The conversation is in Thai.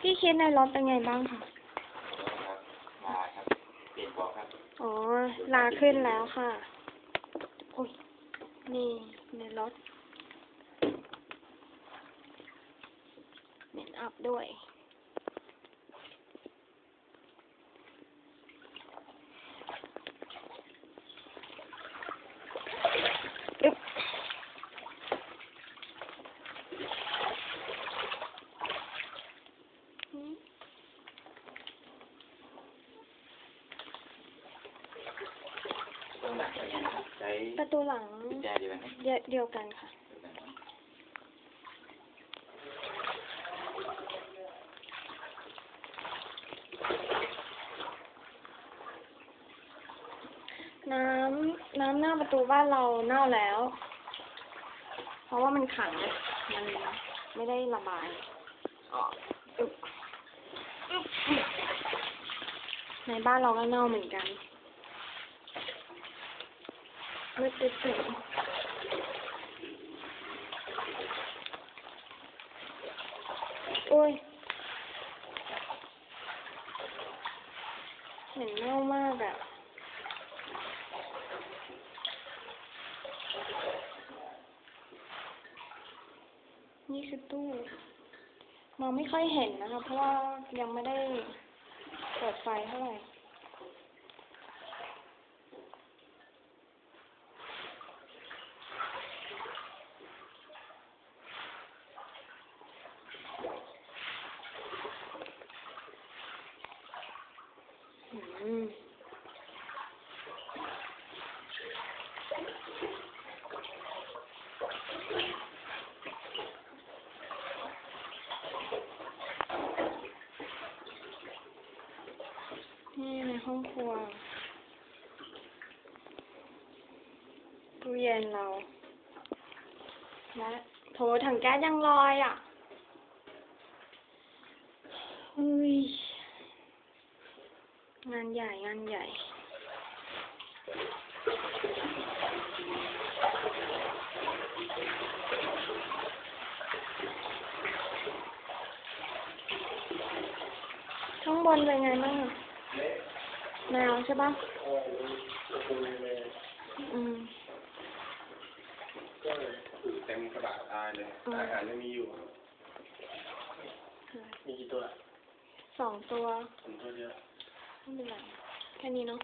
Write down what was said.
พี่คิดในรถเป็นไงบ้างคะครับมาครับเปลี่ยนเบอกครับอ๋อ ลาขึ้นแล้วค่ะ โอ้ย นี่ในรถเน็ตอัพด้วย อึ๊บอืม ต้องหนักอะไรนะครับ ใช้ประตูหลังกุญแจดีไหมครับเดียวเดียวกันค่ะ น้ำน้ำหน้าประตูบ้านเราเน่าแล้ว เพราะว่ามันขังมันไม่ได้ระบายออกอึ๊บอึ๊บในบ้านเราก็เน่าเหมือนกัน มืดตึ๊ดตึ๊ดโอ้ยเหม็นเน่ามากอะนี่คือตู้มองไม่ค่อยเห็นนะคะ เพราะว่ายังไม่ได้เปิดไฟเท่าไหร่ อืมนี่ในห้องครัวตู้เย็นเราและโถถั งแก๊สยังลอยอะอุ้ยงานใหญ่ งานใหญ่ข้างบนเป็นไงบ้างอะแนวใช่ปะอืมก็เลยเต็มกระบะตายเลยอืมอาหารยังมีอยู่ มีกี่ตัว สองตัว ผมตัวเดียว ไม่เป็นไรแค่นี้เนาะ